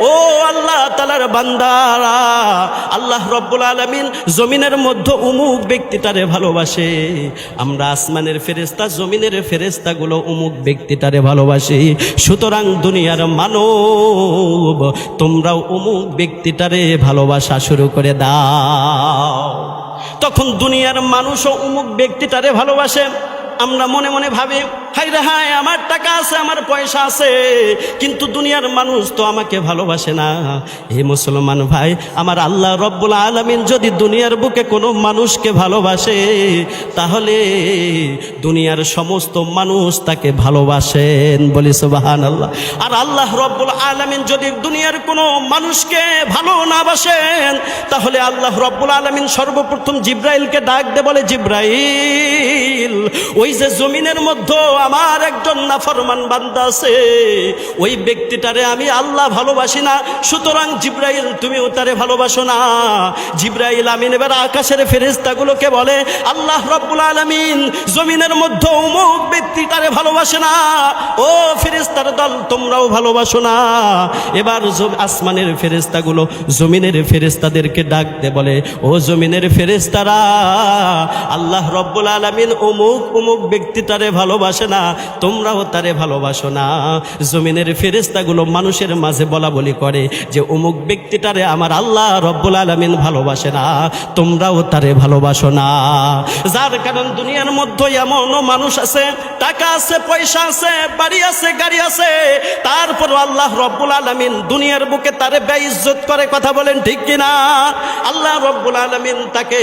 ও আল্লাহ তালার বান্দারা, আল্লাহ রব্বুল আলমিন জমিনের মধ্যে উমুক ব্যক্তিটারে ভালোবাসে। আমরা আসমানের ফেরেস্তা জমিনের ফেরেস্তাগুলো উমুক ব্যক্তিটারে ভালোবাসি। সুতরাং দুনিয়ার মানব, তোমরাও উমুক ব্যক্তিটারে ভালোবাসা শুরু করে দাও। তখন দুনিয়ার মানুষও উমুক ব্যক্তিটারে ভালোবাসে। আমরা মনে মনে ভাবি হাই রে হাই আমার টাকা আছে, আমার পয়সা আছে, কিন্তু দুনিয়ার মানুষ তো আমাকে ভালোবাসে না। হে মুসলমান ভাই, আমার আল্লাহ রব্বুল আলমিন যদি দুনিয়ার বুকে কোনো মানুষকে ভালোবাসে, তাহলে দুনিয়ার সমস্ত মানুষ তাকে ভালোবাসেন বলি সুবাহান আল্লাহ আর আল্লাহ রব্বুল আলমিন যদি দুনিয়ার কোনো মানুষকে ভালো না বাসেন, তাহলে আল্লাহ রব্বুল আলমিন সর্বপ্রথম জিব্রাইলকে ডাক দে বলে, জিব্রাইল! ওই যে জমিনের মধ্যে আমার একজন নাফরমান বান্দা আছে, ওই ব্যক্তিটারে আমি আল্লাহ ভালোবাসি না। সুতরাং জিব্রাইল, তুমিও তারে ভালোবাসো না। জিব্রাইল আমিন, এবার আকাশের ফেরেস্তাগুলোকে বলে, আল্লাহ রব্বুল আলমিন, জমিনের মধ্যে অমুক ব্যক্তিটারে ভালোবাসে না। ও ফেরেস্তার দল, তোমরাও ভালোবাসো না। এবার আসমানের ফেরেস্তাগুলো জমিনের ফেরেস্তাদেরকে ডাক দে বলে, ও জমিনের ফেরেস্তারা আল্লাহ রব্বুল আলমিন অমুক অমুক ব্যক্তিটারে ভালোবাসে না, তোমরাও তারে ভালোবাসো না। জমিনের ফেরেস্তাগুলো মানুষের মাঝে বলা বলি করে যে, অমুক ব্যক্তিটারে আমার আল্লাহ রব্বুল আলমিন ভালোবাসে না, তোমরাও তারে ভালোবাসো না। যার কারণ দুনিয়ার মধ্যে এমনও মানুষ আছে, টাকা আছে, পয়সা আছে, বাড়ি আছে, গাড়ি আছে। তারপর আল্লাহ রব্বুল আলমিন দুনিয়ার বুকে তারে বেইজ্জত করে কথা বলেন ঠিক কিনা? আল্লাহ রব্বুল আলমিন তাকে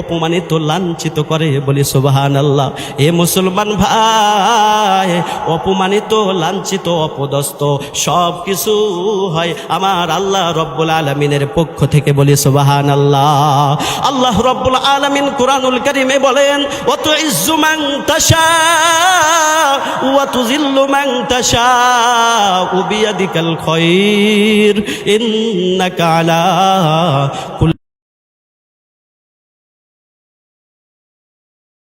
অপমানিত, লাঞ্ছিত করে বলি সুবাহান আল্লাহ এ মুসলমান ভাই, অপমানিত, লাঞ্ছিত অপদস্ত সব কিছু হয় আমার আল্লাহ রব্বুল আলমিনের পক্ষ থেকে বলি সুবাহান আল্লাহ আল্লাহ রব্বুল আলমিন কোরআনুল করিমে বলেন অত ইজ্জুমাং আলা কুল